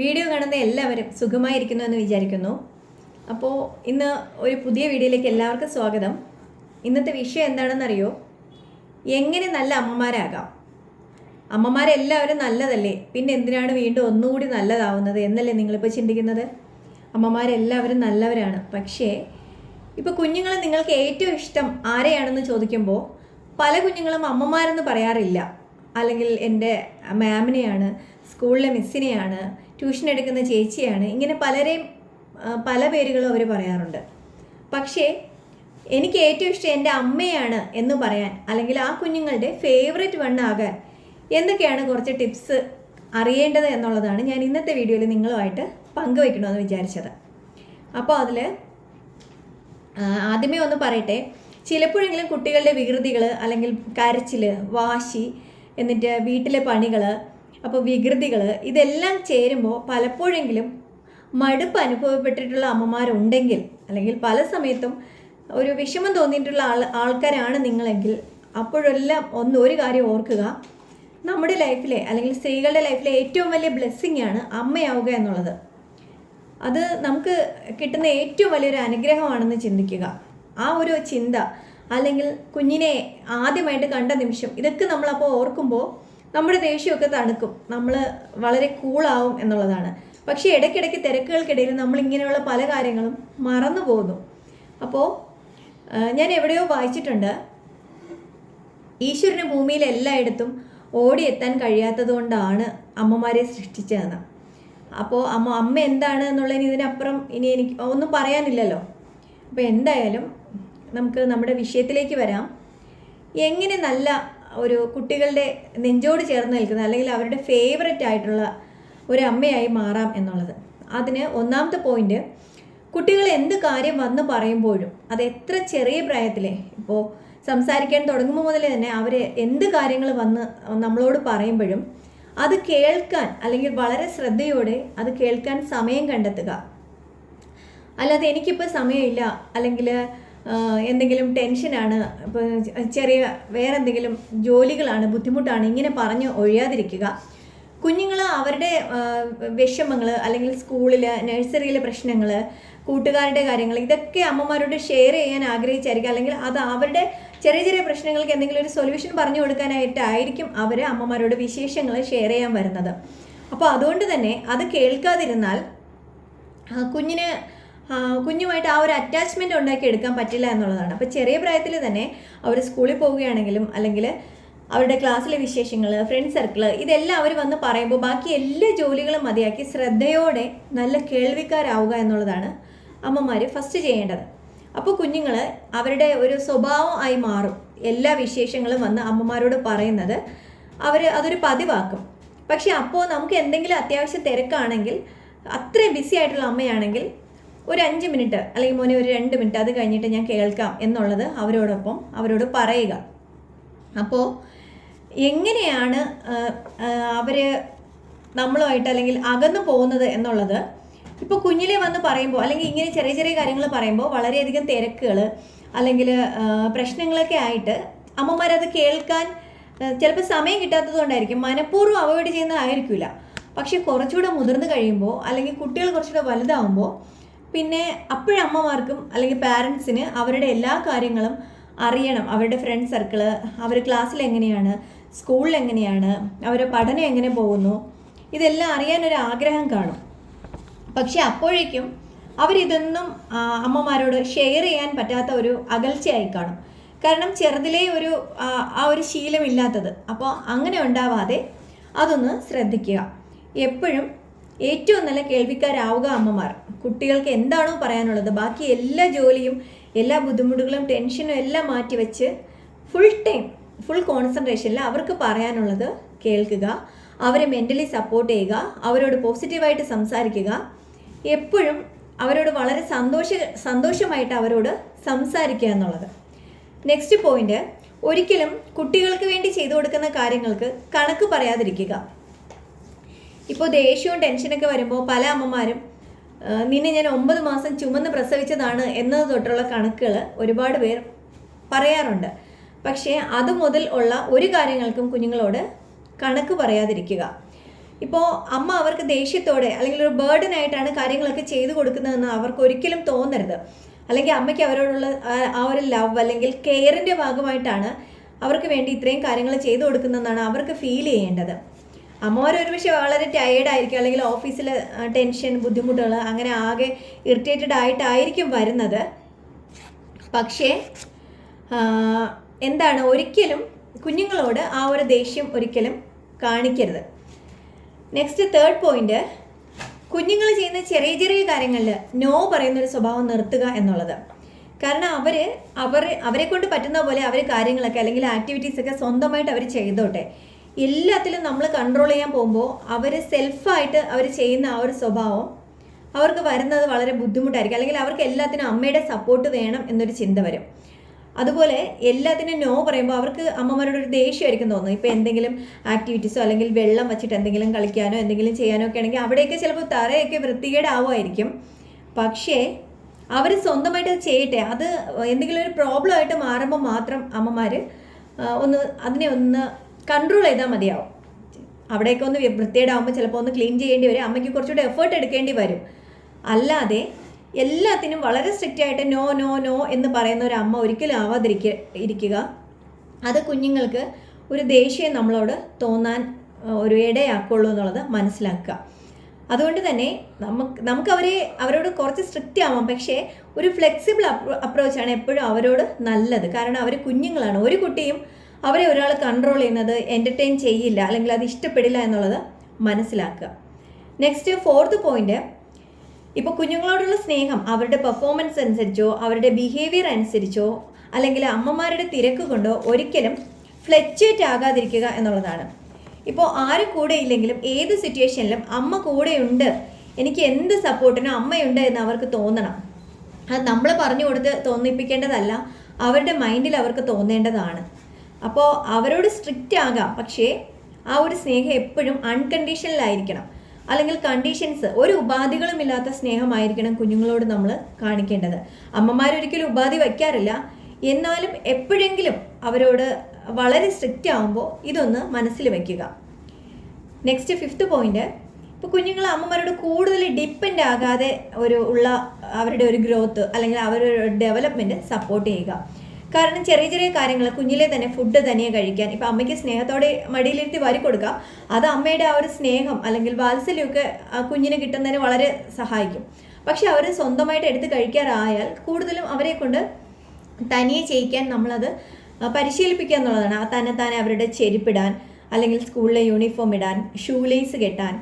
Video കാണുന്ന എല്ലാവരും സുഖമായിരിക്കുന്നു എന്ന് വിചാരിക്കുന്നു. അപ്പോൾ ഇന്ന് ഒരു പുതിയ വീഡിയോയിലേക്ക് എല്ലാവർക്കും സ്വാഗതം. ഇന്നത്തെ വിഷയം എന്താണെന്നറിയോ? എങ്ങനെ നല്ല അമ്മമാരാകാം? അമ്മമാരെല്ലാവരും നല്ലതല്ലേ? പിന്നെ എന്തിനാണ് വീണ്ടും ഒന്നുകൂടി നല്ലതാവുന്നത് എന്നല്ലേ നിങ്ങളിപ്പോൾ ചിന്തിക്കുന്നത്? അമ്മമാരെല്ലാവരും നല്ലവരാണ്. പക്ഷേ ഇപ്പോൾ കുഞ്ഞുങ്ങളെ നിങ്ങൾക്ക് ഏറ്റവും ഇഷ്ടം ആരെയാണെന്ന് ചോദിക്കുമ്പോൾ പല കുഞ്ഞുങ്ങളും അമ്മമാരെന്ന് പറയാറില്ല. അല്ലെങ്കിൽ എന്റെ മാമിനെയാണ് സ്കൂളിലെ മിസ്സിനെയാണ് ട്യൂഷൻ എടുക്കുന്ന ചേച്ചിയാണ് ഇങ്ങനെ പലരെയും പല പേരുകളും അവർ പറയാറുണ്ട്. പക്ഷേ എനിക്ക് ഏറ്റവും ഇഷ്ടം എന്റെ അമ്മയാണ് എന്ന് പറയാൻ അല്ലെങ്കിൽ ആ കുഞ്ഞുങ്ങളുടെ ഫേവറേറ്റ് വണ്ണാകാൻ എന്തൊക്കെയാണ് കുറച്ച് ടിപ്സ് അറിയേണ്ടത് എന്നുള്ളതാണ് ഞാൻ ഇന്നത്തെ വീഡിയോയിൽ നിങ്ങളുമായിട്ട് പങ്കുവയ്ക്കണമെന്ന് വിചാരിച്ചത്. അപ്പോൾ അതിൽ ആദ്യമേ ഒന്ന് പറയട്ടെ ചിലപ്പോഴെങ്കിലും കുട്ടികളുടെ വികൃതികൾ അല്ലെങ്കിൽ കരച്ചിൽ വാശി എന്നിട്ട് വീട്ടിലെ പണികൾ അപ്പോൾ വികൃതികൾ ഇതെല്ലാം ചേരുമ്പോൾ പലപ്പോഴെങ്കിലും മടുപ്പ് അനുഭവപ്പെട്ടിട്ടുള്ള അമ്മമാരുണ്ടെങ്കിൽ അല്ലെങ്കിൽ പല സമയത്തും ഒരു വിഷമം തോന്നിയിട്ടുള്ള ആൾ ആൾക്കാരാണ് നിങ്ങളെങ്കിൽ അപ്പോഴെല്ലാം ഒന്ന് ഒരു കാര്യം ഓർക്കുക. നമ്മുടെ ലൈഫിലെ അല്ലെങ്കിൽ സ്ത്രീകളുടെ ലൈഫിലെ ഏറ്റവും വലിയ ബ്ലെസ്സിങ് ആണ് അമ്മയാവുക എന്നുള്ളത്. അത് നമുക്ക് കിട്ടുന്ന ഏറ്റവും വലിയൊരു അനുഗ്രഹമാണെന്ന് ചിന്തിക്കുക. ആ ഒരു ചിന്ത അല്ലെങ്കിൽ കുഞ്ഞിനെ ആദ്യമായിട്ട് കണ്ട നിമിഷം ഇതൊക്കെ നമ്മളപ്പോൾ ഓർക്കുമ്പോൾ നമ്മുടെ ദേഷ്യമൊക്കെ തണുക്കും. നമ്മൾ വളരെ കൂളാവും എന്നുള്ളതാണ്. പക്ഷേ ഇടയ്ക്കിടയ്ക്ക് തിരക്കുകൾക്കിടയിൽ നമ്മൾ ഇങ്ങനെയുള്ള പല കാര്യങ്ങളും മറന്നു പോകുന്നു. അപ്പോൾ ഞാൻ എവിടെയോ വായിച്ചിട്ടുണ്ട്. ഈശ്വരന് ഭൂമിയിൽ എല്ലായിടത്തും ഓടിയെത്താൻ കഴിയാത്തത് കൊണ്ടാണ് അമ്മമാരെ സൃഷ്ടിച്ചതെന്ന്. അപ്പോൾ അമ്മ അമ്മ എന്താണ് എന്നുള്ളതിന് ഇതിനപ്പുറം ഇനി എനിക്ക് ഒന്നും പറയാനില്ലല്ലോ. അപ്പോൾ എന്തായാലും നമുക്ക് നമ്മുടെ വിഷയത്തിലേക്ക് വരാം. എങ്ങനെ നല്ല ഒരു കുട്ടികളുടെ നെഞ്ചോട് ചേർന്ന് നിൽക്കുന്ന അല്ലെങ്കിൽ അവരുടെ ഫേവററ്റ് ആയിട്ടുള്ള ഒരു അമ്മയായി മാറാം എന്നുള്ളത്. അതിന് ഒന്നാമത്തെ പോയിന്റ് കുട്ടികൾ എന്ത് കാര്യം വന്ന് പറയുമ്പോഴും അത് എത്ര ചെറിയ പ്രായത്തിലെ ഇപ്പോൾ സംസാരിക്കാൻ തുടങ്ങുമ്പോൾ മുതൽ തന്നെ അവർ എന്ത് കാര്യങ്ങൾ വന്ന് നമ്മളോട് പറയുമ്പോഴും അത് കേൾക്കാൻ അല്ലെങ്കിൽ വളരെ ശ്രദ്ധയോടെ അത് കേൾക്കാൻ സമയം കണ്ടെത്തുക. അല്ലാതെ എനിക്കിപ്പോൾ സമയമില്ല അല്ലെങ്കിൽ എന്തെങ്കിലും ടെൻഷനാണ്? ചെറിയ വേറെ എന്തെങ്കിലും ജോലികളാണ് ബുദ്ധിമുട്ടാണ് ഇങ്ങനെ പറഞ്ഞ് ഒഴിയാതിരിക്കുക. കുഞ്ഞുങ്ങൾ അവരുടെ വിഷമങ്ങൾ അല്ലെങ്കിൽ സ്കൂളിൽ നഴ്സറിയിലെ പ്രശ്നങ്ങൾ കൂട്ടുകാരുടെ കാര്യങ്ങൾ ഇതൊക്കെ അമ്മമാരോട് ഷെയർ ചെയ്യാൻ ആഗ്രഹിച്ചായിരിക്കും. അല്ലെങ്കിൽ അത് അവരുടെ ചെറിയ ചെറിയ പ്രശ്നങ്ങൾക്ക് എന്തെങ്കിലും ഒരു സൊല്യൂഷൻ പറഞ്ഞു കൊടുക്കാനായിട്ടായിരിക്കും അവർ അമ്മമാരോട് വിശേഷങ്ങൾ ഷെയർ ചെയ്യാൻ വരുന്നത്. അപ്പോൾ അതുകൊണ്ട് തന്നെ അത് കേൾക്കാതിരുന്നാൽ കുഞ്ഞിന് കുഞ്ഞുമായിട്ട് ആ ഒരു അറ്റാച്ച്മെന്റ് ഉണ്ടാക്കി എടുക്കാൻ പറ്റില്ല എന്നുള്ളതാണ്. അപ്പോൾ ചെറിയ പ്രായത്തിൽ തന്നെ അവർ സ്കൂളിൽ പോവുകയാണെങ്കിലും അല്ലെങ്കിൽ അവരുടെ ക്ലാസ്സിലെ വിശേഷങ്ങൾ ഫ്രണ്ട് സർക്കിൾ ഇതെല്ലാം അവർ വന്ന് പറയുമ്പോൾ ബാക്കി എല്ലാ ജോലികളും മതിയാക്കി ശ്രദ്ധയോടെ നല്ല കേൾവിക്കാരാവുക എന്നുള്ളതാണ് അമ്മമാർ ഫസ്റ്റ് ചെയ്യേണ്ടത്. അപ്പോൾ കുഞ്ഞുങ്ങൾ അവരുടെ ഒരു സ്വഭാവം ആയി മാറും. എല്ലാ വിശേഷങ്ങളും വന്ന് അമ്മമാരോട് പറയുന്നത് അവർ അതൊരു പതിവാക്കും. പക്ഷേ അപ്പോൾ നമുക്ക് എന്തെങ്കിലും അത്യാവശ്യം തിരക്കാണെങ്കിൽ അത്രയും ബിസി ആയിട്ടുള്ള അമ്മയാണെങ്കിൽ ഒരു അഞ്ച് മിനിറ്റ് അല്ലെങ്കിൽ മോനെ ഒരു രണ്ട് മിനിറ്റ് അത് കഴിഞ്ഞിട്ട് ഞാൻ കേൾക്കാം എന്നുള്ളത് അവരോടൊപ്പം അവരോട് പറയുക. അപ്പോൾ എങ്ങനെയാണ് അവർ നമ്മളുമായിട്ട് അല്ലെങ്കിൽ അകന്നു പോകുന്നത് എന്നുള്ളത് ഇപ്പോൾ കുഞ്ഞിലെ വന്ന് പറയുമ്പോൾ അല്ലെങ്കിൽ ഇങ്ങനെ ചെറിയ ചെറിയ കാര്യങ്ങൾ പറയുമ്പോൾ വളരെയധികം തിരക്കുകൾ അല്ലെങ്കിൽ പ്രശ്നങ്ങളൊക്കെ ആയിട്ട് അമ്മമാരത് കേൾക്കാൻ ചിലപ്പോൾ സമയം കിട്ടാത്തത് കൊണ്ടായിരിക്കും. മനഃപൂർവം അവോയ്ഡ് ചെയ്യുന്നതായിരിക്കില്ല പക്ഷെ കുറച്ചുകൂടെ മുതിർന്നു കഴിയുമ്പോൾ അല്ലെങ്കിൽ കുട്ടികൾ കുറച്ചുകൂടെ വലുതാവുമ്പോൾ പിന്നെ അപ്പോഴമ്മമാർക്കും അല്ലെങ്കിൽ പാരൻസിന് അവരുടെ എല്ലാ കാര്യങ്ങളും അറിയണം. അവരുടെ ഫ്രണ്ട് സർക്കിൾ അവർ ക്ലാസ്സിൽ എങ്ങനെയാണ് സ്കൂളിൽ എങ്ങനെയാണ് അവരുടെ പഠനം എങ്ങനെ പോകുന്നു ഇതെല്ലാം അറിയാനൊരു ആഗ്രഹം കാണും. പക്ഷെ അപ്പോഴേക്കും അവരിതൊന്നും അമ്മമാരോട് ഷെയർ ചെയ്യാൻ പറ്റാത്ത ഒരു അകൽച്ചയായി കാണും. കാരണം ചെറുതിലേ ഒരു ആ ഒരു ശീലമില്ലാത്തത്. അപ്പോൾ അങ്ങനെ ഉണ്ടാവാതെ അതൊന്ന് ശ്രദ്ധിക്കുക. എപ്പോഴും ഏറ്റവും നല്ല കേൾവിക്കാരാവുക അമ്മമാർ. കുട്ടികൾക്ക് എന്താണോ പറയാനുള്ളത്. ബാക്കി എല്ലാ ജോലിയും എല്ലാ ബുദ്ധിമുട്ടുകളും ടെൻഷനും എല്ലാം മാറ്റി വെച്ച് ഫുൾ ടൈം ഫുൾ കോൺസെൻട്രേഷനിൽ അവർക്ക് പറയാനുള്ളത് കേൾക്കുക. അവരെ മെന്റലി സപ്പോർട്ട് ചെയ്യുക. അവരോട് പോസിറ്റീവായിട്ട് സംസാരിക്കുക. എപ്പോഴും അവരോട് വളരെ സന്തോഷ സന്തോഷമായിട്ട് അവരോട് സംസാരിക്കുക എന്നുള്ളത്. നെക്സ്റ്റ് പോയിന്റ് ഒരിക്കലും കുട്ടികൾക്ക് വേണ്ടി ചെയ്തു കൊടുക്കുന്ന കാര്യങ്ങൾക്ക് കണക്ക് പറയാതിരിക്കുക. ഇപ്പോൾ ദേഷ്യവും ടെൻഷനൊക്കെ വരുമ്പോൾ പല അമ്മമാരും നിന്നെ ഞാൻ ഒമ്പത് മാസം ചുമന്ന് പ്രസവിച്ചതാണ് എന്നത് തൊട്ടുള്ള കണക്കുകൾ ഒരുപാട് പേർ പറയാറുണ്ട്. പക്ഷേ അത് മുതൽ ഉള്ള ഒരു കാര്യങ്ങൾക്കും കുഞ്ഞുങ്ങളോട് കണക്ക് പറയാതിരിക്കുക. ഇപ്പോൾ അമ്മ അവർക്ക് ദേഷ്യത്തോടെ അല്ലെങ്കിൽ ഒരു ബേർഡൻ ആയിട്ടാണ് കാര്യങ്ങളൊക്കെ ചെയ്തു കൊടുക്കുന്നതെന്ന് അവർക്ക് ഒരിക്കലും തോന്നരുത്. അല്ലെങ്കിൽ അമ്മയ്ക്ക് അവരോടുള്ള ആ- ഒരു ലവ് അല്ലെങ്കിൽ കെയറിന്റെ ഭാഗമായിട്ടാണ് അവർക്ക് വേണ്ടി ഇത്രയും കാര്യങ്ങൾ ചെയ്തു കൊടുക്കുന്നതെന്നാണ് അവർക്ക് ഫീൽ ചെയ്യേണ്ടത്. അമ്മമാർ ഒരുപക്ഷെ വളരെ ടയേർഡ് ആയിരിക്കും അല്ലെങ്കിൽ ഓഫീസിൽ ടെൻഷൻ ബുദ്ധിമുട്ടുകൾ അങ്ങനെ ആകെ ഇറിറ്റേറ്റഡ് ആയിട്ടായിരിക്കും വരുന്നത്. പക്ഷേ എന്താണ് ഒരിക്കലും കുഞ്ഞുങ്ങളോട് ആ ഒരു ദേഷ്യം ഒരിക്കലും കാണിക്കരുത്. നെക്സ്റ്റ് തേർഡ് പോയിന്റ് കുഞ്ഞുങ്ങൾ ചെയ്യുന്ന ചെറിയ ചെറിയ കാര്യങ്ങളിൽ നോ പറയുന്ന ഒരു സ്വഭാവം നിർത്തുക എന്നുള്ളത്. കാരണം അവർ അവർ അവരെ കൊണ്ട് പറ്റുന്ന പോലെ അവർ കാര്യങ്ങളൊക്കെ അല്ലെങ്കിൽ ആക്ടിവിറ്റീസൊക്കെ സ്വന്തമായിട്ട് അവർ ചെയ്തോട്ടെ. എല്ലാത്തിലും നമ്മൾ കൺട്രോൾ ചെയ്യാൻ പോകുമ്പോൾ അവർ സെൽഫായിട്ട് അവർ ചെയ്യുന്ന ആ ഒരു സ്വഭാവം അവർക്ക് വരുന്നത് വളരെ ബുദ്ധിമുട്ടായിരിക്കും. അല്ലെങ്കിൽ അവർക്ക് എല്ലാത്തിനും അമ്മയുടെ സപ്പോർട്ട് വേണം എന്നൊരു ചിന്ത വരും. അതുപോലെ എല്ലാത്തിനും നോ പറയുമ്പോൾ അവർക്ക് അമ്മമാരോട് ഒരു ദേഷ്യമായിരിക്കും തോന്നുന്നത് ഇപ്പോൾ എന്തെങ്കിലും ആക്ടിവിറ്റീസോ അല്ലെങ്കിൽ വെള്ളം വെച്ചിട്ട് എന്തെങ്കിലും കളിക്കാനോ എന്തെങ്കിലും ചെയ്യാനോ ഒക്കെ ആണെങ്കിൽ അവിടെയൊക്കെ ചിലപ്പോൾ തറയൊക്കെ വൃത്തികേടാവുമായിരിക്കും. പക്ഷേ അവർ സ്വന്തമായിട്ട് ചെയ്യട്ടെ. അത് എന്തെങ്കിലും ഒരു പ്രോബ്ലം ആയിട്ട് മാറുമ്പോൾ മാത്രം അമ്മമാർ ഒന്ന് അതിനെ ഒന്ന് കൺട്രോൾ ചെയ്താൽ മതിയാവും. അവിടെയൊക്കെ ഒന്ന് വൃത്തികേടാവുമ്പോൾ ചിലപ്പോൾ ഒന്ന് ക്ലീൻ ചെയ്യേണ്ടി വരും. അമ്മയ്ക്ക് കുറച്ചുകൂടെ എഫേർട്ട് എടുക്കേണ്ടി വരും. അല്ലാതെ എല്ലാത്തിനും വളരെ സ്ട്രിക്റ്റ് ആയിട്ട് നോ നോ നോ എന്ന് പറയുന്ന ഒരു അമ്മ ഒരിക്കലും ആവാതിരിക്ക ഇരിക്കുക. അത് കുഞ്ഞുങ്ങൾക്ക് ഒരു ദേഷ്യം നമ്മളോട് തോന്നാൻ ഒരു ഇടയാക്കുള്ളൂ എന്നുള്ളത് മനസ്സിലാക്കുക. അതുകൊണ്ട് തന്നെ നമുക്ക് നമുക്ക് അവരെ അവരോട് കുറച്ച് സ്ട്രിക്റ്റ് ആവാം. പക്ഷേ ഒരു ഫ്ലെക്സിബിൾ അപ്രോച്ചാണ് എപ്പോഴും അവരോട് നല്ലത്. കാരണം അവർ കുഞ്ഞുങ്ങളാണ്. ഒരു കുട്ടിയും അവരെ ഒരാൾ കൺട്രോൾ ചെയ്യുന്നത് എന്റർടൈൻ ചെയ്യില്ല അല്ലെങ്കിൽ അത് ഇഷ്ടപ്പെടില്ല എന്നുള്ളത് മനസ്സിലാക്കുക. നെക്സ്റ്റ് ഫോർത്ത് പോയിന്റ് ഇപ്പോൾ കുഞ്ഞുങ്ങളോടുള്ള സ്നേഹം അവരുടെ പെർഫോമൻസ് അനുസരിച്ചോ അവരുടെ ബിഹേവിയർ അനുസരിച്ചോ അല്ലെങ്കിൽ അമ്മമാരുടെ തിരക്ക് കൊണ്ടോ ഒരിക്കലും ഫ്ലെക്ച്വേറ്റ് ആകാതിരിക്കുക എന്നുള്ളതാണ്. ഇപ്പോൾ ആരും കൂടെ ഇല്ലെങ്കിലും ഏത് സിറ്റുവേഷനിലും അമ്മ കൂടെയുണ്ട് എനിക്ക് എന്ത് സപ്പോർട്ടിനും അമ്മയുണ്ട് എന്ന് അവർക്ക് തോന്നണം. അത് നമ്മൾ പറഞ്ഞു കൊടുത്ത് തോന്നിപ്പിക്കേണ്ടതല്ല അവരുടെ മൈൻഡിൽ അവർക്ക് തോന്നേണ്ടതാണ്. അപ്പോൾ അവരോട് സ്ട്രിക്റ്റ് ആകാം. പക്ഷേ ആ ഒരു സ്നേഹം എപ്പോഴും അൺകണ്ടീഷണലായിരിക്കണം അല്ലെങ്കിൽ കണ്ടീഷൻസ് ഒരു ഉപാധികളും ഇല്ലാത്ത സ്നേഹമായിരിക്കണം കുഞ്ഞുങ്ങളോട് നമ്മൾ കാണിക്കേണ്ടത്. അമ്മമാരൊരിക്കലും ഉപാധി വയ്ക്കാറില്ല. എന്നാലും എപ്പോഴെങ്കിലും അവരോട് വളരെ സ്ട്രിക്റ്റ് ആകുമ്പോൾ ഇതൊന്ന് മനസ്സിൽ വയ്ക്കുക. നെക്സ്റ്റ് ഫിഫ്ത്ത് പോയിന്റ് ഇപ്പോൾ കുഞ്ഞുങ്ങൾ അമ്മമാരോട് കൂടുതൽ ഡിപ്പെൻഡ് ആകാതെ ഒരു ഉള്ള അവരുടെ ഒരു ഗ്രോത്ത് അല്ലെങ്കിൽ അവരുടെ ഡെവലപ്മെന്റ് സപ്പോർട്ട് ചെയ്യുക. കാരണം ചെറിയ ചെറിയ കാര്യങ്ങൾ കുഞ്ഞിലെ തന്നെ ഫുഡ് തനിയെ കഴിക്കാൻ ഇപ്പം അമ്മയ്ക്ക് സ്നേഹത്തോടെ മടിയിലിരുത്തി വാരി കൊടുക്കാം അത് അമ്മയുടെ ആ ഒരു സ്നേഹം അല്ലെങ്കിൽ വാത്സല്യമൊക്കെ കുഞ്ഞിന് കിട്ടുന്നതിന് വളരെ സഹായിക്കും. പക്ഷെ അവർ സ്വന്തമായിട്ട് എടുത്ത് കഴിക്കാറായാൽ കൂടുതലും അവരെ കൊണ്ട് തനിയെ ചെയ്യിക്കാൻ നമ്മളത് പരിശീലിപ്പിക്കുക എന്നുള്ളതാണ്. ആ തന്നെ തന്നെ അവരുടെ ചെരുപ്പിടാൻ അല്ലെങ്കിൽ സ്കൂളിലെ യൂണിഫോം ഇടാൻ ഷൂ ലേസ് കെട്ടാൻ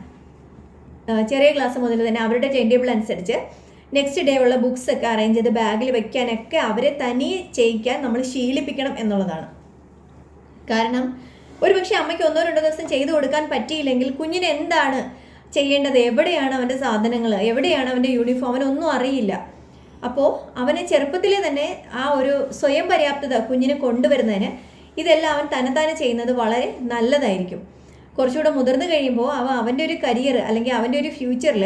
ചെറിയ ക്ലാസ് മുതൽ തന്നെ അവരുടെ ടൈം ടേബിൾ അനുസരിച്ച് നെക്സ്റ്റ് ഡേ ഉള്ള ബുക്സ് ഒക്കെ അറേഞ്ച് ചെയ്ത് ബാഗിൽ വെക്കാനൊക്കെ അവരെ തനിയെ ചെയ്യിക്കാൻ നമ്മൾ ശീലിപ്പിക്കണം എന്നുള്ളതാണ്. കാരണം ഒരു പക്ഷേ അമ്മയ്ക്ക് ഒന്നോ രണ്ടോ ദിവസം ചെയ്തു കൊടുക്കാൻ പറ്റിയില്ലെങ്കിൽ കുഞ്ഞിന് എന്താണ് ചെയ്യേണ്ടത്? എവിടെയാണ് അവന്റെ സാധനങ്ങൾ എവിടെയാണ് അവന്റെ യൂണിഫോം അവനൊന്നും അറിയില്ല. അപ്പോൾ അവനെ ചെറുപ്പത്തിലെ തന്നെ ആ ഒരു സ്വയം പര്യാപ്തത കുഞ്ഞിനെ കൊണ്ടുവരുന്നതിന് ഇതെല്ലാം അവൻ തന്നെത്താനെ ചെയ്യുന്നത് വളരെ നല്ലതായിരിക്കും. കുറച്ചുകൂടെ മുതിർന്നു കഴിയുമ്പോൾ അവൻ അവന്റെ ഒരു കരിയർ അല്ലെങ്കിൽ അവന്റെ ഒരു ഫ്യൂച്ചറിൽ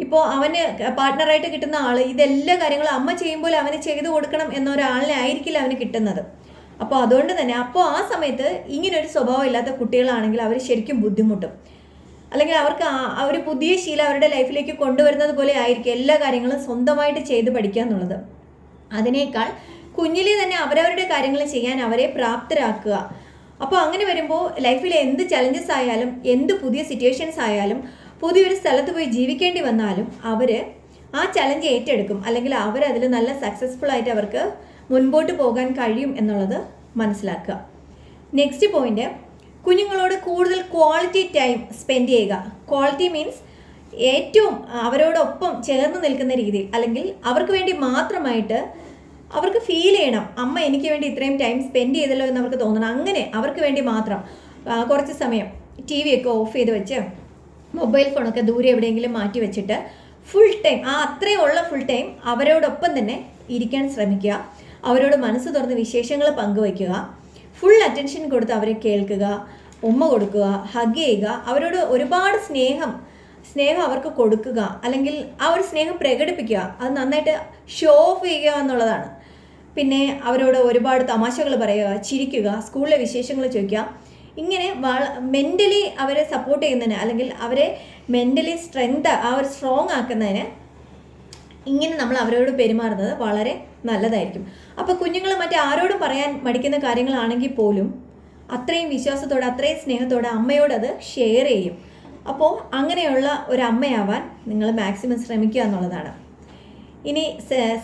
ഇപ്പോൾ അവന് പാർട്ട്ണറായിട്ട് കിട്ടുന്ന ആൾ ഇതെല്ലാ കാര്യങ്ങളും അമ്മ ചെയ്യുമ്പോൾ അവന് ചെയ്തു കൊടുക്കണം എന്നൊരാളിനെ ആയിരിക്കില്ല അവന് കിട്ടുന്നത്. അപ്പോൾ അതുകൊണ്ട് തന്നെ അപ്പോൾ ആ സമയത്ത് ഇങ്ങനൊരു സ്വഭാവം ഇല്ലാത്ത കുട്ടികളാണെങ്കിൽ അവർ ശരിക്കും ബുദ്ധിമുട്ടും. അല്ലെങ്കിൽ അവർക്ക് ആ- ഒരു പുതിയ ശീലം അവരുടെ ലൈഫിലേക്ക് കൊണ്ടുവരുന്നത് പോലെ ആയിരിക്കും എല്ലാ കാര്യങ്ങളും സ്വന്തമായിട്ട് ചെയ്ത് പഠിക്കുക എന്നുള്ളത്. അതിനേക്കാൾ കുഞ്ഞിലെ തന്നെ അവരവരുടെ കാര്യങ്ങൾ ചെയ്യാൻ അവരെ പ്രാപ്തരാക്കുക. അപ്പോൾ അങ്ങനെ വരുമ്പോൾ ലൈഫിൽ എന്ത് ചലഞ്ചസ് ആയാലും എന്ത് പുതിയ സിറ്റുവേഷൻസ് ആയാലും പുതിയൊരു സ്ഥലത്ത് പോയി ജീവിക്കേണ്ടി വന്നാലും അവർ ആ ചലഞ്ച് ഏറ്റെടുക്കും. അല്ലെങ്കിൽ അവരതിൽ നല്ല സക്സസ്ഫുൾ ആയിട്ട് അവർക്ക് മുൻപോട്ട് പോകാൻ കഴിയും എന്നുള്ളത് മനസ്സിലാക്കുക. നെക്സ്റ്റ് പോയിന്റ് കുഞ്ഞുങ്ങളോട് കൂടുതൽ ക്വാളിറ്റി ടൈം സ്പെൻഡ് ചെയ്യുക. ക്വാളിറ്റി മീൻസ് ഏറ്റവും അവരോടൊപ്പം ചേർന്ന് നിൽക്കുന്ന രീതിയിൽ അല്ലെങ്കിൽ അവർക്ക് വേണ്ടി മാത്രമായിട്ട് അവർക്ക് ഫീൽ ചെയ്യണം. അമ്മ എനിക്ക് വേണ്ടി ഇത്രയും ടൈം സ്പെൻഡ് ചെയ്തല്ലോ എന്ന് അവർക്ക് തോന്നണം. അങ്ങനെ അവർക്ക് വേണ്ടി മാത്രം കുറച്ച് സമയം ടി വി ഒക്കെ ഓഫ് ചെയ്ത് വെച്ച് മൊബൈൽ ഫോണൊക്കെ ദൂരെ എവിടെയെങ്കിലും മാറ്റി വെച്ചിട്ട് ഫുൾ ടൈം ആ അത്രയും ഉള്ള ഫുൾ ടൈം അവരോടൊപ്പം തന്നെ ഇരിക്കാൻ ശ്രമിക്കുക. അവരോട് മനസ്സ് തുറന്ന് വിശേഷങ്ങൾ പങ്കുവയ്ക്കുക. ഫുൾ അറ്റൻഷൻ കൊടുത്ത് അവരെ കേൾക്കുക ഉമ്മ കൊടുക്കുക ഹഗ് ചെയ്യുക അവരോട് ഒരുപാട് സ്നേഹം സ്നേഹം അവർക്ക് കൊടുക്കുക. അല്ലെങ്കിൽ ആ ഒരു സ്നേഹം പ്രകടിപ്പിക്കുക. അത് നന്നായിട്ട് ഷോ ഓഫ് ചെയ്യുക എന്നുള്ളതാണ്. പിന്നെ അവരോട് ഒരുപാട് തമാശകൾ പറയുക ചിരിക്കുക സ്കൂളിലെ വിശേഷങ്ങൾ ചോദിക്കുക. ഇങ്ങനെ മെന്റലി അവരെ സപ്പോർട്ട് ചെയ്യുന്നതിന് അല്ലെങ്കിൽ അവരെ മെന്റലി സ്ട്രെങ്ത് ആ ഒരു സ്ട്രോങ് ആക്കുന്നതിന് ഇങ്ങനെ നമ്മൾ അവരോട് പെരുമാറുന്നത് വളരെ നല്ലതായിരിക്കും. അപ്പോൾ കുഞ്ഞുങ്ങൾ മറ്റേ ആരോടും പറയാൻ മടിക്കുന്ന കാര്യങ്ങളാണെങ്കിൽ പോലും അത്രയും വിശ്വാസത്തോടെ അത്രയും സ്നേഹത്തോടെ അമ്മയോടത് ഷെയർ ചെയ്യും. അപ്പോൾ അങ്ങനെയുള്ള ഒരു അമ്മയാവാൻ നിങ്ങൾ മാക്സിമം ശ്രമിക്കുക എന്നുള്ളതാണ്. ഇനി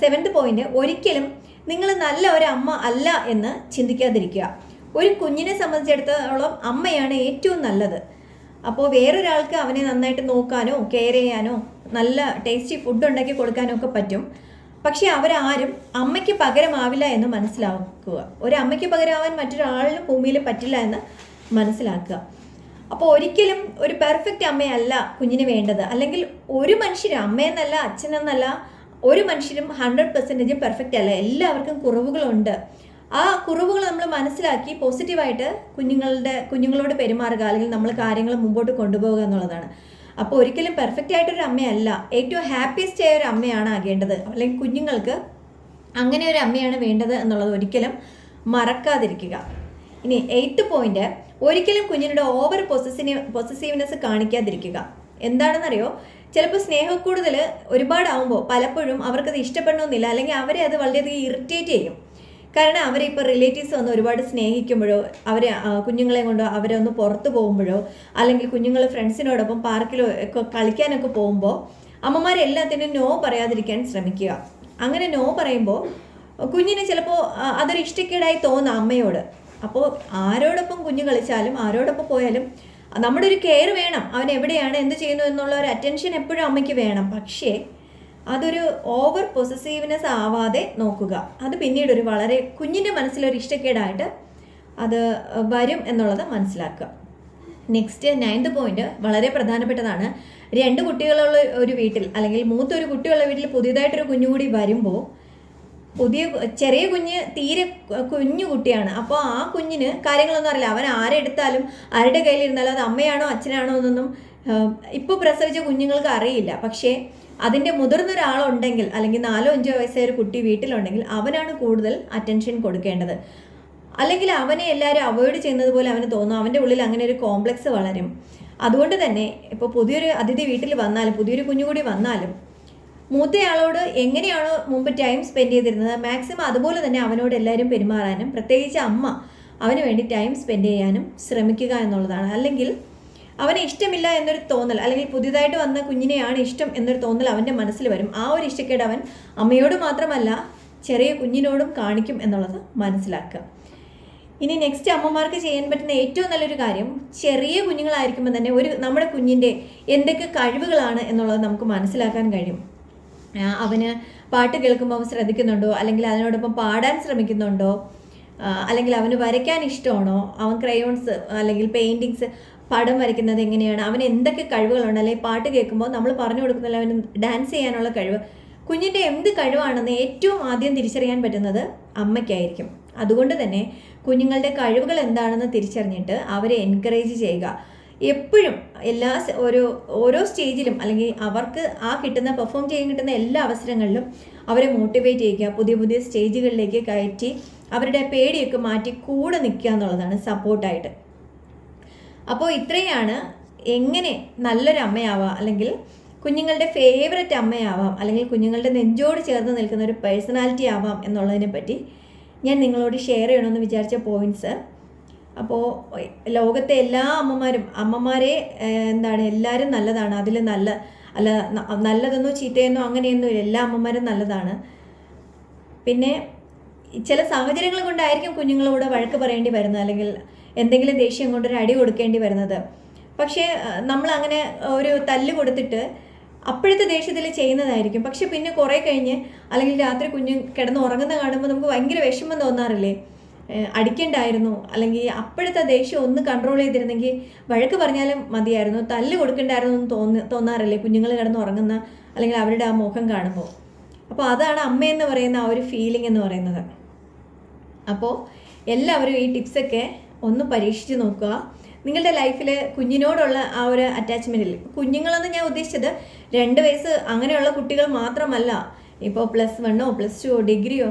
സെവൻത് പോയിന്റ് ഒരിക്കലും നിങ്ങൾ നല്ല ഒരു അമ്മ അല്ല എന്ന് ചിന്തിക്കാതിരിക്കുക. ഒരു കുഞ്ഞിനെ സംബന്ധിച്ചിടത്തോളം അമ്മയാണ് ഏറ്റവും നല്ലത്. അപ്പോൾ വേറൊരാൾക്ക് അവനെ നന്നായിട്ട് നോക്കാനോ കെയർ ചെയ്യാനോ നല്ല ടേസ്റ്റി ഫുഡ് ഉണ്ടാക്കി കൊടുക്കാനോ ഒക്കെ പറ്റും. പക്ഷേ അവരാരും അമ്മയ്ക്ക് പകരമാവില്ല എന്ന് മനസ്സിലാക്കുക. ഒരു അമ്മയ്ക്ക് പകരമാവാൻ മറ്റൊരാളിന് ഭൂമിയിൽ പറ്റില്ല എന്ന് മനസ്സിലാക്കുക. അപ്പോൾ ഒരിക്കലും ഒരു പെർഫെക്റ്റ് അമ്മയല്ല കുഞ്ഞിന് വേണ്ടത്. അല്ലെങ്കിൽ ഒരു മനുഷ്യർ അമ്മയെന്നല്ല അച്ഛനെന്നല്ല ഒരു മനുഷ്യരും ഹൺഡ്രഡ് പെർസെന്റേജ് പെർഫെക്റ്റ് അല്ല. എല്ലാവർക്കും കുറവുകളുണ്ട്. ആ കുറവുകൾ നമ്മൾ മനസ്സിലാക്കി പോസിറ്റീവായിട്ട് കുഞ്ഞുങ്ങളുടെ കുഞ്ഞുങ്ങളോട് പെരുമാറുക അല്ലെങ്കിൽ നമ്മൾ കാര്യങ്ങൾ മുമ്പോട്ട് കൊണ്ടുപോകുക എന്നുള്ളതാണ്. അപ്പോൾ ഒരിക്കലും പെർഫെക്റ്റ് ആയിട്ടൊരു അമ്മയല്ല. ഏറ്റവും ഹാപ്പിയസ്റ്റ് ആയ ഒരു അമ്മയാണ് ആകേണ്ടത്. അല്ലെങ്കിൽ കുഞ്ഞുങ്ങൾക്ക് അങ്ങനെ ഒരു അമ്മയാണ് വേണ്ടത് എന്നുള്ളത് ഒരിക്കലും മറക്കാതിരിക്കുക. ഇനി എയ്ത്ത് പോയിന്റ് ഒരിക്കലും കുഞ്ഞിനോട് ഓവർ പൊസസീവ് പൊസസീവ്നെസ് കാണിക്കാതിരിക്കുക. എന്താണെന്നറിയോ? ചിലപ്പോൾ സ്നേഹക്കൂടുതൽ ഒരുപാടാവുമ്പോൾ പലപ്പോഴും അവർക്കത് ഇഷ്ടപ്പെടണമെന്നില്ല. അല്ലെങ്കിൽ അവരെ അത് വളരെയധികം ഇറിറ്റേറ്റ് ചെയ്യും. കാരണം അവരെ ഇപ്പോൾ റിലേറ്റീവ്സ് വന്ന് ഒരുപാട് സ്നേഹിക്കുമ്പോഴോ അവരെ കുഞ്ഞുങ്ങളെ കൊണ്ടോ അവരെ ഒന്ന് പുറത്ത് പോകുമ്പോഴോ അല്ലെങ്കിൽ കുഞ്ഞുങ്ങൾ ഫ്രണ്ട്സിനോടൊപ്പം പാർക്കിലോ ഒക്കെ കളിക്കാനൊക്കെ പോകുമ്പോൾ അമ്മമാരെല്ലാത്തിനും നോ പറയാതിരിക്കാൻ ശ്രമിക്കുക. അങ്ങനെ നോ പറയുമ്പോൾ കുഞ്ഞിന് ചിലപ്പോൾ അതൊരു ഇഷ്ടക്കേടായി തോന്നാം അമ്മയോട്. അപ്പോൾ ആരോടൊപ്പം കുഞ്ഞ് കളിച്ചാലും ആരോടൊപ്പം പോയാലും നമ്മുടെ ഒരു കെയർ വേണം. അവൻ എവിടെയാണ് എന്ത് ചെയ്യുന്നു എന്നുള്ള ഒരു അറ്റൻഷൻ എപ്പോഴും അമ്മയ്ക്ക് വേണം. പക്ഷേ അതൊരു ഓവർ പൊസസീവ്നെസ് ആവാതെ നോക്കുക. അത് പിന്നീട് ഒരു വളരെ കുഞ്ഞിന്റെ മനസ്സിലൊരു ഇഷ്ടക്കേടായിട്ട് അത് വരും എന്നുള്ളത് മനസ്സിലാക്കുക. നെക്സ്റ്റ് നയൻത് പോയിന്റ് വളരെ പ്രധാനപ്പെട്ടതാണ്. രണ്ട് കുട്ടികളുള്ള ഒരു വീട്ടിൽ അല്ലെങ്കിൽ മൂത്തൊരു കുട്ടിയുള്ള വീട്ടിൽ പുതിയതായിട്ടൊരു കുഞ്ഞു കൂടി വരുമ്പോൾ പുതിയ ചെറിയ കുഞ്ഞ് തീരെ കുഞ്ഞു കുട്ടിയാണ്. അപ്പോൾ ആ കുഞ്ഞിന് കാര്യങ്ങളൊന്നും അറിയില്ല. അവൻ ആരെടുത്താലും ആരുടെ കയ്യിലിരുന്നാലും അത് അമ്മയാണോ അച്ഛനാണോ എന്നൊന്നും ഇപ്പോൾ പ്രസവിച്ച കുഞ്ഞുങ്ങൾക്ക് അറിയില്ല. പക്ഷേ അതിന്റെ മുതിർന്നൊരാളുണ്ടെങ്കിൽ അല്ലെങ്കിൽ നാലോ അഞ്ചോ വയസ്സായ ഒരു കുട്ടി വീട്ടിലുണ്ടെങ്കിൽ അവനാണ് കൂടുതൽ അറ്റൻഷൻ കൊടുക്കേണ്ടത്. അല്ലെങ്കിൽ അവനെ എല്ലാവരും അവോയ്ഡ് ചെയ്യുന്നത് പോലെ അവന് തോന്നും. അവന്റെ ഉള്ളിൽ അങ്ങനെ ഒരു കോംപ്ലക്സ് വളരും. അതുകൊണ്ട് തന്നെ ഇപ്പോൾ പുതിയൊരു അതിഥി വീട്ടിൽ വന്നാലും പുതിയൊരു കുഞ്ഞുകൂടി വന്നാലും മൂത്തയാളോട് എങ്ങനെയാണോ മുമ്പ് ടൈം സ്പെൻഡ് ചെയ്തിരുന്നത് മാക്സിമം അതുപോലെ തന്നെ അവനോട് എല്ലാവരും പെരുമാറാനും പ്രത്യേകിച്ച് അമ്മ അവന് വേണ്ടി ടൈം സ്പെൻഡ് ചെയ്യാനും ശ്രമിക്കുക എന്നുള്ളതാണ്. അല്ലെങ്കിൽ അവനെ ഇഷ്ടമില്ല എന്നൊരു തോന്നൽ അല്ലെങ്കിൽ പുതിയതായിട്ട് വന്ന കുഞ്ഞിനെയാണ് ഇഷ്ടം എന്നൊരു തോന്നൽ അവന്റെ മനസ്സിൽ വരും. ആ ഒരു ഇഷ്ടക്കേട് അവൻ അമ്മയോട് മാത്രമല്ല ചെറിയ കുഞ്ഞിനോടും കാണിക്കും എന്നുള്ളത് മനസ്സിലാക്കുക. ഇനി നെക്സ്റ്റ് അമ്മമാർക്ക് ചെയ്യാൻ പറ്റുന്ന ഏറ്റവും നല്ലൊരു കാര്യം ചെറിയ കുഞ്ഞുങ്ങളായിരിക്കുമ്പോൾ തന്നെ ഒരു നമ്മുടെ കുഞ്ഞിന്റെ എന്തൊക്കെ കഴിവുകളാണ് എന്നുള്ളത് നമുക്ക് മനസ്സിലാക്കാൻ കഴിയും. അവന് പാട്ട് കേൾക്കുമ്പോൾ അവൻ ശ്രദ്ധിക്കുന്നുണ്ടോ? അല്ലെങ്കിൽ അതിനോടൊപ്പം പാടാൻ ശ്രമിക്കുന്നുണ്ടോ? അല്ലെങ്കിൽ അവന് വരയ്ക്കാൻ ഇഷ്ടമാണോ? അവൻ ക്രയോൺസ് അല്ലെങ്കിൽ പെയിന്റിങ്സ് പടം വരയ്ക്കുന്നത് എങ്ങനെയാണ്? അവന് എന്തൊക്കെ കഴിവുകളുണ്ട്? അല്ലെങ്കിൽ പാട്ട് കേൾക്കുമ്പോൾ നമ്മൾ പറഞ്ഞു കൊടുക്കുന്നില്ല അവന് ഡാൻസ് ചെയ്യാനുള്ള കഴിവ്. കുഞ്ഞിന്റെ എന്ത് കഴിവാണെന്ന് ഏറ്റവും ആദ്യം തിരിച്ചറിയാൻ പറ്റുന്നത് അമ്മയ്ക്കായിരിക്കും. അതുകൊണ്ട് തന്നെ കുഞ്ഞുങ്ങളുടെ കഴിവുകൾ എന്താണെന്ന് തിരിച്ചറിഞ്ഞിട്ട് അവരെ എൻകറേജ് ചെയ്യുക. എപ്പോഴും എല്ലാ ഓരോ ഓരോ സ്റ്റേജിലും അല്ലെങ്കിൽ അവർക്ക് ആ കിട്ടുന്ന പെർഫോം ചെയ്യാൻ കിട്ടുന്ന എല്ലാ അവസരങ്ങളിലും അവരെ മോട്ടിവേറ്റ് ചെയ്യുക. പുതിയ പുതിയ സ്റ്റേജുകളിലേക്ക് കയറ്റി അവരുടെ പേടിയൊക്കെ മാറ്റി കൂടെ നിൽക്കുക എന്നുള്ളതാണ് സപ്പോർട്ടായിട്ട് അപ്പോൾ ഇത്രയാണ് എങ്ങനെ നല്ലൊരു അമ്മയാവാം അല്ലെങ്കിൽ കുഞ്ഞുങ്ങളുടെ ഫേവററ്റ് അമ്മയാവാം അല്ലെങ്കിൽ കുഞ്ഞുങ്ങളുടെ നെഞ്ചോട് ചേർന്ന് നിൽക്കുന്ന ഒരു പേഴ്സണാലിറ്റി ആവാം എന്നുള്ളതിനെ പറ്റി ഞാൻ നിങ്ങളോട് ഷെയർ ചെയ്യണമെന്ന് വിചാരിച്ച പോയിന്റ്സ് അപ്പോൾ ലോകത്തെ എല്ലാ അമ്മമാരും അമ്മമാരെ എന്താണ് എല്ലാവരും നല്ലതാണ് അതിൽ നല്ല അല്ല നല്ലതെന്നോ ചീത്തയെന്നോ അങ്ങനെയൊന്നും എല്ലാ അമ്മമാരും നല്ലതാണ്. പിന്നെ ചില സാഹചര്യങ്ങൾ കൊണ്ടായിരിക്കും കുഞ്ഞുങ്ങളോട് വഴക്ക് പറയേണ്ടി വരുന്നത് അല്ലെങ്കിൽ എന്തെങ്കിലും ദേഷ്യം കൊണ്ടൊരു അടി കൊടുക്കേണ്ടി വരുന്നത്. പക്ഷേ നമ്മൾ അങ്ങനെ ഒരു തല്ല് കൊടുത്തിട്ട് അപ്പോഴത്തെ ദേഷ്യത്തിൽ ചെയ്യുന്നതായിരിക്കും. പക്ഷെ പിന്നെ കുറേ കഴിഞ്ഞ് അല്ലെങ്കിൽ രാത്രി കുഞ്ഞ് കിടന്ന് ഉറങ്ങുന്ന കാണുമ്പോൾ നമുക്ക് ഭയങ്കര വിഷമം തോന്നാറില്ലേ? അടിക്കണ്ടായിരുന്നു. അല്ലെങ്കിൽ അപ്പോഴത്തെ ദേഷ്യം ഒന്ന് കൺട്രോൾ ചെയ്തിരുന്നെങ്കിൽ വഴക്ക് പറഞ്ഞാലും മതിയായിരുന്നു. തല്ല് കൊടുക്കണ്ടായിരുന്നു എന്ന് തോന്നി തോന്നാറില്ലേ കുഞ്ഞുങ്ങൾ കിടന്ന് ഉറങ്ങുന്ന അല്ലെങ്കിൽ അവരുടെ ആ മുഖം കാണുമ്പോൾ. അപ്പോൾ അതാണ് അമ്മയെന്ന് പറയുന്ന ആ ഒരു ഫീലിംഗ് എന്ന് പറയുന്നത്. അപ്പോൾ എല്ലാവരും ഈ ടിപ്സൊക്കെ ഒന്ന് പരീക്ഷിച്ച് നോക്കുക. നിങ്ങളുടെ ലൈഫിൽ കുഞ്ഞിനോടുള്ള ആ ഒരു അറ്റാച്ച്മെന്റിൽ കുഞ്ഞുങ്ങളെന്ന് ഞാൻ ഉദ്ദേശിച്ചത് രണ്ട് വയസ്സ് അങ്ങനെയുള്ള കുട്ടികൾ മാത്രമല്ല. ഇപ്പോൾ പ്ലസ് വണ്ണോ പ്ലസ് ടുവോ ഡിഗ്രിയോ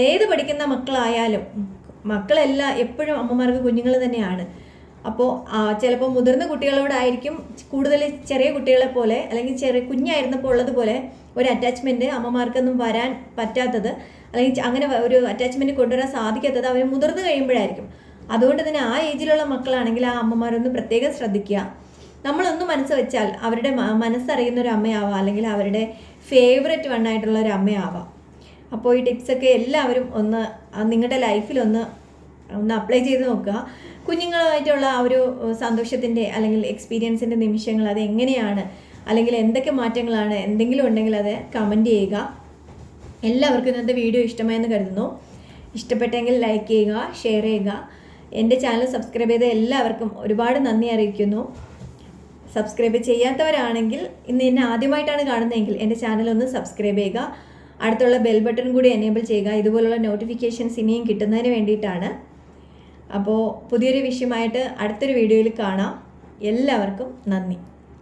ഏത് പഠിക്കുന്ന മക്കളായാലും മക്കളെല്ലാം എപ്പോഴും അമ്മമാർക്ക് കുഞ്ഞുങ്ങൾ തന്നെയാണ്. അപ്പോൾ ചിലപ്പോൾ മുതിർന്ന കുട്ടികളോടായിരിക്കും കൂടുതൽ ചെറിയ കുട്ടികളെ പോലെ അല്ലെങ്കിൽ ചെറിയ കുഞ്ഞായിരുന്നപ്പോൾ ഉള്ളതുപോലെ ഒരു അറ്റാച്ച്മെന്റ് അമ്മമാർക്കൊന്നും വരാൻ പറ്റാത്തത് അല്ലെങ്കിൽ അങ്ങനെ ഒരു അറ്റാച്ച്മെന്റ് കൊണ്ടുവരാൻ സാധിക്കാത്തത് അവർ മുതിർന്നു കഴിയുമ്പോഴായിരിക്കും. അതുകൊണ്ട് തന്നെ ആ ഏജിലുള്ള മക്കളാണെങ്കിൽ ആ അമ്മമാരൊന്ന് പ്രത്യേകം ശ്രദ്ധിക്കുക. നമ്മളൊന്ന് മനസ്സ് വെച്ചാൽ അവരുടെ മനസ്സറിയുന്ന ഒരു അമ്മയാവാം അല്ലെങ്കിൽ അവരുടെ ഫേവററ്റ് വണ്ണായിട്ടുള്ള ഒരു അമ്മയാവാം. അപ്പോൾ ഈ ടിപ്സൊക്കെ എല്ലാവരും ഒന്ന് നിങ്ങളുടെ ലൈഫിലൊന്ന് ഒന്ന് അപ്ലൈ ചെയ്ത് നോക്കുക. കുഞ്ഞുങ്ങളുമായിട്ടുള്ള ആ ഒരു സന്തോഷത്തിന്റെ അല്ലെങ്കിൽ എക്സ്പീരിയൻസിന്റെ നിമിഷങ്ങൾ അത് എങ്ങനെയാണ് അല്ലെങ്കിൽ എന്തൊക്കെ മാറ്റങ്ങളാണ് എന്തെങ്കിലും ഉണ്ടെങ്കിൽ അത് കമന്റ് ചെയ്യുക. എല്ലാവർക്കും ഇന്നത്തെ വീഡിയോ ഇഷ്ടമായെന്ന് കരുതുന്നു. ഇഷ്ടപ്പെട്ടെങ്കിൽ ലൈക്ക് ചെയ്യുക ഷെയർ ചെയ്യുക. എന്റെ ചാനൽ സബ്സ്ക്രൈബ് ചെയ്ത എല്ലാവർക്കും ഒരുപാട് നന്ദി അറിയിക്കുന്നു. സബ്സ്ക്രൈബ് ചെയ്യാത്തവരാണെങ്കിൽ ഇന്ന് എന്നെ ആദ്യമായിട്ടാണ് കാണുന്നതെങ്കിൽ എന്റെ ചാനൽ ഒന്ന് സബ്സ്ക്രൈബ് ചെയ്യുക. അടുത്തുള്ള ബെൽ ബട്ടൺ കൂടി എനേബിൾ ചെയ്യുക. ഇതുപോലുള്ള നോട്ടിഫിക്കേഷൻസ് ഇനിയും കിട്ടുന്നതിന് വേണ്ടിയിട്ടാണ്. അപ്പോൾ പുതിയൊരു വിഷയമായിട്ട് അടുത്തൊരു വീഡിയോയിൽ കാണാം. എല്ലാവർക്കും നന്ദി.